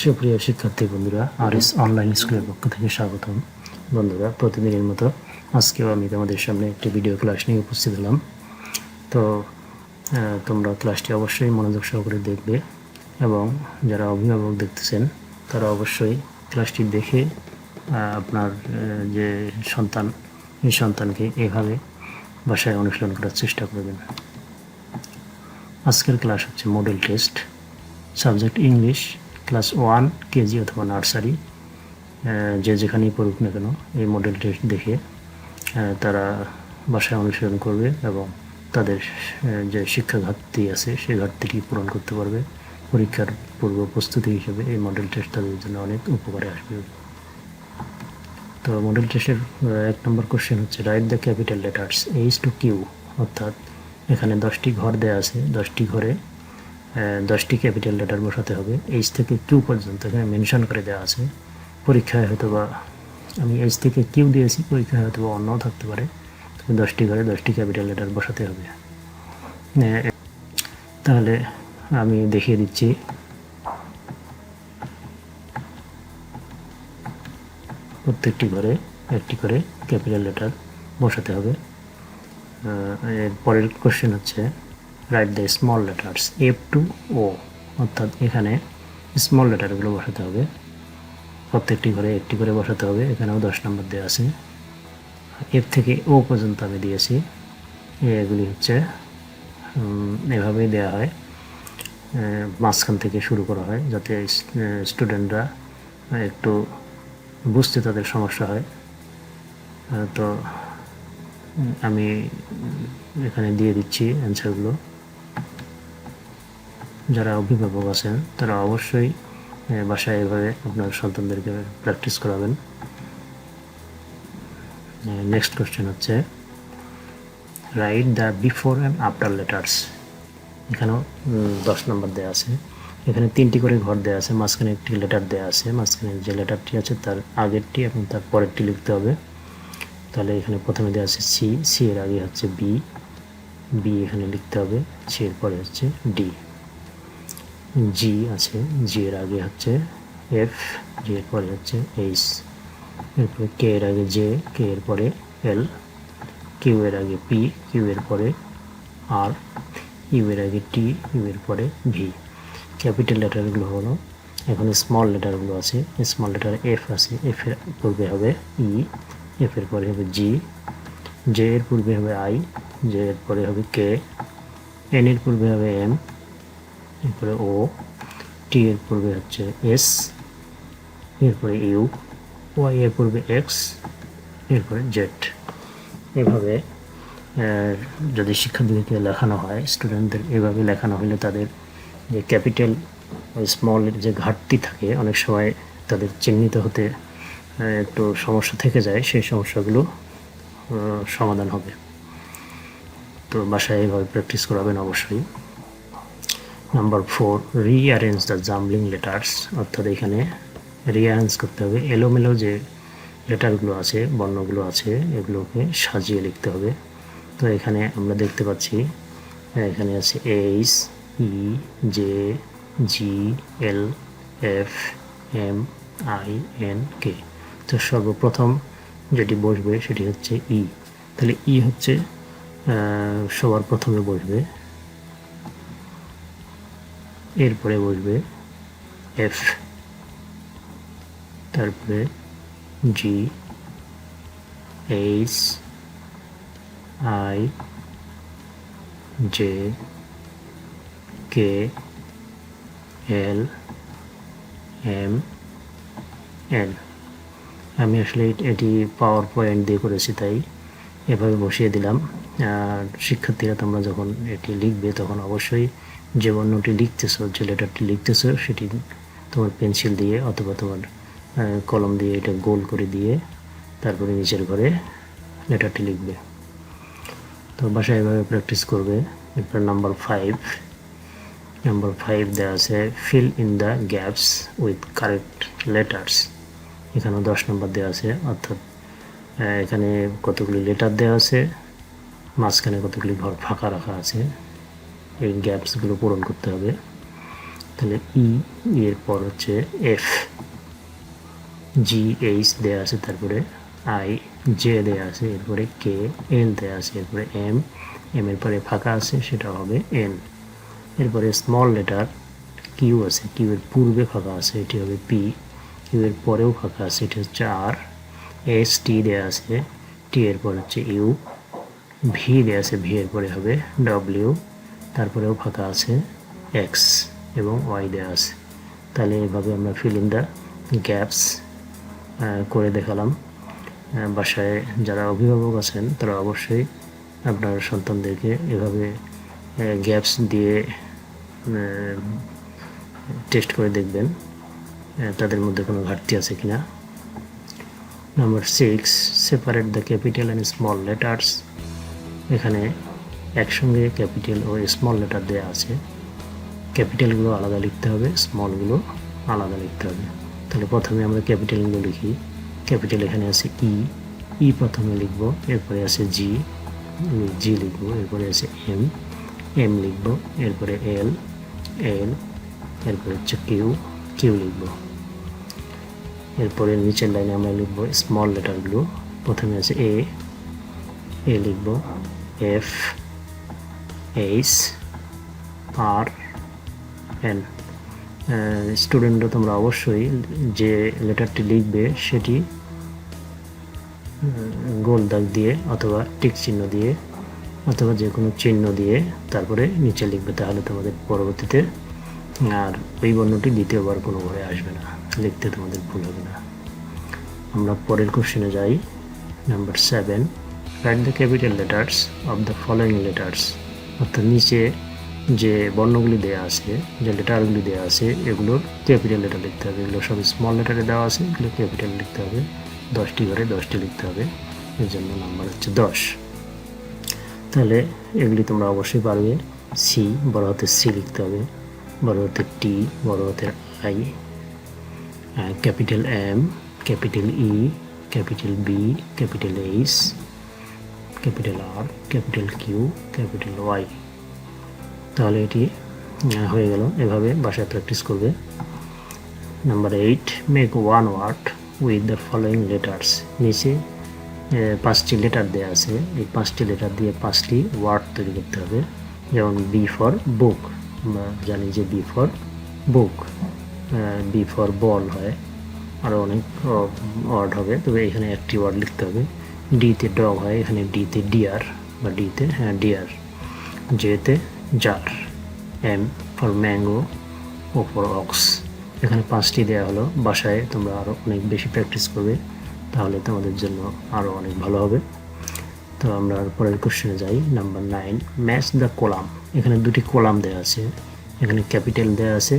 সুপ্রিয় শিক্ষার্থী বন্ধুরা আর এস অনলাইন স্কুলের পক্ষ থেকে স্বাগতম। বন্ধুরা, প্রতিদিনের মতো আজকেও আমি তোমাদের সামনে একটি ভিডিও ক্লাস নিয়ে উপস্থিত হলাম। তো তোমরা ক্লাসটি অবশ্যই মনোযোগ সহকারে দেখবে এবং যারা অভিভাবক দেখতেছেন, তারা অবশ্যই ক্লাসটি দেখে আপনার যে সন্তান, এই সন্তানকে এভাবে বাসায় অনুশীলন করার চেষ্টা করবেন। আজকের ক্লাস হচ্ছে model test subject English class one KG অথবা নার্সারি যে যেখানেই পড়ুক না কেন, এই মডেল টেস্ট দেখে তারা বাসায় অনুসরণ করবে এবং তাদের যে শিক্ষা ঘাটতি আছে, সেই ঘাটতিটি পূরণ করতে পারবে। পরীক্ষার পূর্ব প্রস্তুতি হিসেবে এই মডেল টেস্ট তাদের জন্য অনেক উপকারে আসবে। তো মডেল টেস্টের এক নম্বর কোশ্চেন হচ্ছে write the capital letters H to Q অর্থাৎ এখানে দশটি ঘর দেওয়া আছে, দশটি ঘরে দশটি ক্যাপিটাল লেটার বসাতে হবে। এইচ থেকে কিউ পর্যন্ত এখানে মেনশন করে দেওয়া আছে। পরীক্ষায় হয়তো বা আমি এইচ থেকে কিউ দিয়েছি, পরীক্ষায় হয়তো বা অন্যও থাকতে পারে। দশটি ঘরে দশটি ক্যাপিটাল লেটার বসাতে হবে। তাহলে আমি দেখিয়ে দিচ্ছি। প্রত্যেকটি ঘরে একটি করে ক্যাপিটাল লেটার বসাতে হবে। এর পরের কোশ্চেন হচ্ছে write the small letters F to O অর্থাৎ এখানে স্মল লেটারগুলো বসাতে হবে। প্রত্যেকটি ঘরে একটি করে বসাতে হবে। এখানেও দশ নম্বর দেওয়া আছে। এফ থেকে ও পর্যন্ত আমি দিয়েছি। এগুলি হচ্ছে এভাবেই দেওয়া হয়। মাঝখান থেকে শুরু করা হয় যাতে স্টুডেন্টরা একটু বুঝতে তাদের সমস্যা হয়। তো আমি এখানে দিয়ে দিচ্ছি অ্যান্সারগুলো যারা অভিভাবক আছেন, তারা অবশ্যই বাসায় এভাবে আপনার সন্তানদেরকে প্র্যাকটিস করাবেন। নেক্সট কোশ্চেন হচ্ছে write the before and after letters এখানেও দশ নম্বর দেওয়া আছে। এখানে তিনটি করে ঘর দেওয়া আছে, মাঝখানে একটি লেটার দেওয়া আছে। মাঝখানে যে লেটারটি আছে, তার আগেরটি এবং তার পরেরটি লিখতে হবে। তাহলে এখানে প্রথমে দেওয়া আছে সি সি এর আগে হচ্ছে বি বি এখানে লিখতে হবে সি এর পরে হচ্ছে ডি জি আছে জি এর আগে হচ্ছে এফ জি এর পরে হচ্ছে এইচ এরপরে কে এর আগে জে কে এর পরে এল কিউ এর আগে পি কিউ এর পরে আর ইউ এর আগে টি ইউ এর পরে ভি ক্যাপিটাল লেটারগুলো হলো, এখন স্মল লেটারগুলো আছে স্মল লেটার এফ আছে এফ এর পূর্বে হবে ই এফ এর পরে হবে জি জে এর পূর্বে হবে আই জে এর পরে হবে কে এন এর পূর্বে হবে এম এরপরে ও, টি এর পূর্বে হচ্ছে এস, এরপরে ইউ, ওয়াই এর পূর্বে এক্স, এরপরে জেড। এভাবে যদি শিক্ষার্থীদেরকে লেখানো হয়, স্টুডেন্টদের এভাবে লেখানো হলে তাদের যে ক্যাপিটাল স্মল যে ঘাটতি থাকে, অনেক সময় তাদের চিহ্নিত হতে একটু সমস্যা থেকে যায়, সেই সমস্যাগুলো সমাধান হবে। তো বাসায় এভাবে প্র্যাকটিস করাবেন অবশ্যই। Number four rearrange the jumbling letters অর্থাৎ এখানে রিঅ্যারেঞ্জ করতে হবে। এলোমেলো যে লেটারগুলো আছে বর্ণগুলো আছে এগুলোকে সাজিয়ে লিখতে হবে। তো এখানে আমরা দেখতে পাচ্ছি এখানে আছে H E J G L F M I N K তো সর্বপ্রথম যেটি বসবে সেটি হচ্ছে ই তাহলে ই হচ্ছে আহ, সবার প্রথমে বসবে। এরপরে বসবে এফ তারপরে G H I J K L M N আমি আসলে এট- পাওয়ার পয়েন্ট দিয়ে করেছি, তাই এভাবে বসিয়ে দিলাম। আর শিক্ষার্থীরা তোমরা যখন এটি লিখবে, তখন অবশ্যই যে বর্ণটি লিখতেছো, যে লেটারটি লিখতেছো, সেটি তোমার পেন্সিল দিয়ে অথবা তোমার কলম দিয়ে এটা গোল করে দিয়ে তারপরে নিচের ঘরে লেটারটি লিখবে। তো বাসায় এভাবে প্র্যাকটিস করবে। এরপর নাম্বার ফাইভ নাম্বার ফাইভ দেওয়া আছে fill in the gaps with correct letters এখানেও দশ নম্বর দেওয়া আছে, অর্থাৎ এখানে কতগুলি লেটার দেওয়া আছে, মাঝখানে কতগুলি ঘর ফাঁকা রাখা আছে। এই গ্যাপসগুলো পূরণ করতে হবে। তাহলে ই এর পর হচ্ছে এফ, জি, এইচ দেওয়া আছে তারপরে আই, জে দেওয়া আছে, এরপরে কে, এল দেওয়া আছে, এরপরে এম এম এর পরে ফাঁকা আছে সেটা হবে এন। এরপরে স্মল লেটার, কিউ আছে, কিউ এর পূর্বে ফাঁকা আছে, এটি হবে পি, কিউ এর পরেও ফাঁকা আছে, এটি হচ্ছে আর। এস টি দেওয়া আছে, টি এর পর হচ্ছে ইউ, ভি দেওয়া আছে, ভি এর পরে হবে ডব্লিউ তারপরেও ফাঁকা আছে এক্স এবং ওয়াই দেওয়া আছে। তাহলে এভাবে আমরা ফিল ইন দ্য গ্যাপস করে দেখালাম। বাসায় যারা অভিভাবক আছেন, তারা অবশ্যই আপনার সন্তানদেরকে এভাবে গ্যাপস দিয়ে টেস্ট করে দেখবেন তাদের মধ্যে কোনো ঘাটতি আছে কি না number six separate the capital and small letters এখানে একসঙ্গে ক্যাপিটাল ও স্মল লেটার দেওয়া আছে। ক্যাপিটালগুলো আলাদা লিখতে হবে স্মলগুলো আলাদা লিখতে হবে। তাহলে প্রথমে আমরা ক্যাপিটালগুলো লিখি। ক্যাপিটাল এখানে আছে ই ই প্রথমে লিখব, এরপরে আছে জি জি লিখব, এরপরে আছে এম এম লিখব, এরপরে এল এল এরপরে হচ্ছে কিউ কিউ লিখব। এরপরে নিচের লাইনে আমরা লিখব স্মল লেটারগুলো প্রথমে আছে এ এ লিখব এফ এইচ আর এন স্টুডেন্টরা তোমরা অবশ্যই যে লেটারটি লিখবে সেটি গোল দাগ দিয়ে অথবা টিক চিহ্ন দিয়ে অথবা যে কোনো চিহ্ন দিয়ে তারপরে নিচে লিখবে, তাহলে তোমাদের পরবর্তীতে আর ওই বর্ণটি দ্বিতীয়বার কোনোভাবে আসবে না, লিখতে তোমাদের ভুল হবে না। আমরা পরের কোশ্চেনে যাই number seven write the capital letters of the following letters অর্থাৎ নিচে যে বর্ণগুলি দেওয়া আছে, যে লেটারগুলি দেওয়া আছে, এগুলোর ক্যাপিটাল লেটার লিখতে হবে। এগুলো সব স্মল লেটারে দেওয়া আছে, এগুলো ক্যাপিটাল লিখতে হবে। দশটি ঘরে দশটি লিখতে হবে। এর জন্য নাম্বার হচ্ছে দশ। তাহলে এগুলি তোমরা অবশ্যই পারবে। সি বড় হাতের সি লিখতে হবে। বড় হাতের টি বড় হাতের I capital M capital E capital B capital H capital R capital Q capital Y তাহলে এটি হয়ে গেল। এভাবে বাসায় প্র্যাকটিস করবে। Number eight make one word with the following letters নিচে পাঁচটি লেটার দেওয়া আছে। এই পাঁচটি লেটার দিয়ে পাঁচটি ওয়ার্ড তৈরি করতে হবে। যেমন বি ফর বুক আমরা জানি যে B for book B for ball হয়। আরও অনেক ওয়ার্ড হবে। তবে এখানে একটি ওয়ার্ড লিখতে হবে। ডিতে ডগ হয়, এখানে ডিতে ডিয়ার বা ডিতে হ্যাঁ ডিয়ার জেতে jar M for mango O for ox এখানে পাঁচটি দেওয়া হলো। বাসায় তোমরা আরও অনেক বেশি প্র্যাকটিস করবে, তাহলে তোমাদের জন্য আরও অনেক ভালো হবে। তো আমরা পরের কোশ্চেনে যাই। Number nine match the column এখানে দুটি কোলাম দেওয়া আছে। এখানে ক্যাপিটাল দেওয়া আছে,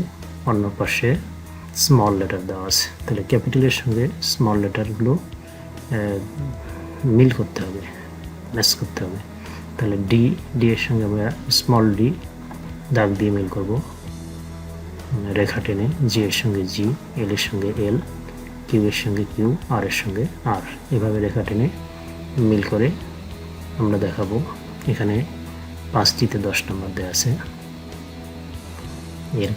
অন্য পাশে স্মল লেটার দেওয়া আছে। তাহলে ক্যাপিটালের সঙ্গে স্মল লেটারগুলো মিল করতে হবে, ম্যাচ করতে হবে। তাহলে ডি ডি এর সঙ্গে আমরা স্মল ডি দাগ দিয়ে মিল করব। রেখা টেনে জি এর সঙ্গে জি এল এর সঙ্গে এল কিউ এর সঙ্গে কিউ আর এর সঙ্গে আর এভাবে রেখা টেনে মিল করে আমরা দেখাবো। এখানে পাঁচটিতে দশ নম্বর দেওয়া আছে। এর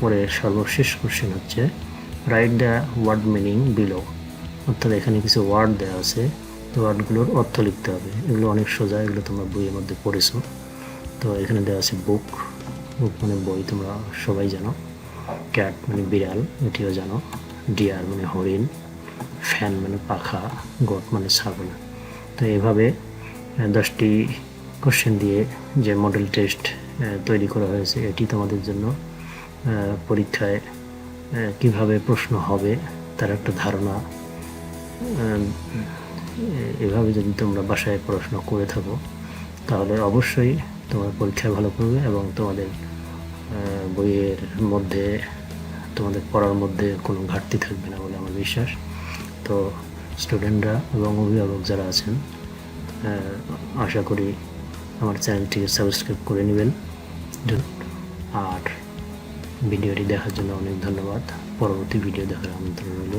পরে সর্বশেষ কোশ্চেন হচ্ছে write the word meaning below অর্থাৎ এখানে কিছু ওয়ার্ড দেওয়া আছে। ওয়ার্ডগুলোর অর্থ লিখতে হবে। এগুলো অনেক সোজা, এগুলো তোমরা বইয়ের মধ্যে পড়েছো। তো এখানে দেওয়া আছে বুক। বুক মানে বই, তোমরা সবাই জানো। ক্যাট মানে বিড়াল, এটিও জানো। ডিয়ার মানে হরিণ। ফ্যান মানে পাখা। গোট মানে ছাগল। তো এভাবে দশটি কোশ্চেন দিয়ে যে মডেল টেস্ট তৈরি করা হয়েছে, এটি তোমাদের জন্য পরীক্ষায় কীভাবে প্রশ্ন হবে, তার একটা ধারণা এভাবে যদি তোমরা বাসায় পড়াশোনা করে থাকো, তাহলে অবশ্যই তোমার পরীক্ষায় ভালো করবে এবং তোমাদের বইয়ের মধ্যে, তোমাদের পড়ার মধ্যে কোনো ঘাটতি থাকবে না বলে আমার বিশ্বাস। তো স্টুডেন্টরা এবং অভিভাবক যারা আছেন আশা করি আমার চ্যানেলটিকে সাবস্ক্রাইব করে নেবেন। আর ভিডিওটি দেখার জন্য অনেক ধন্যবাদ। পরবর্তী ভিডিও দেখার আমন্ত্রণ রইল।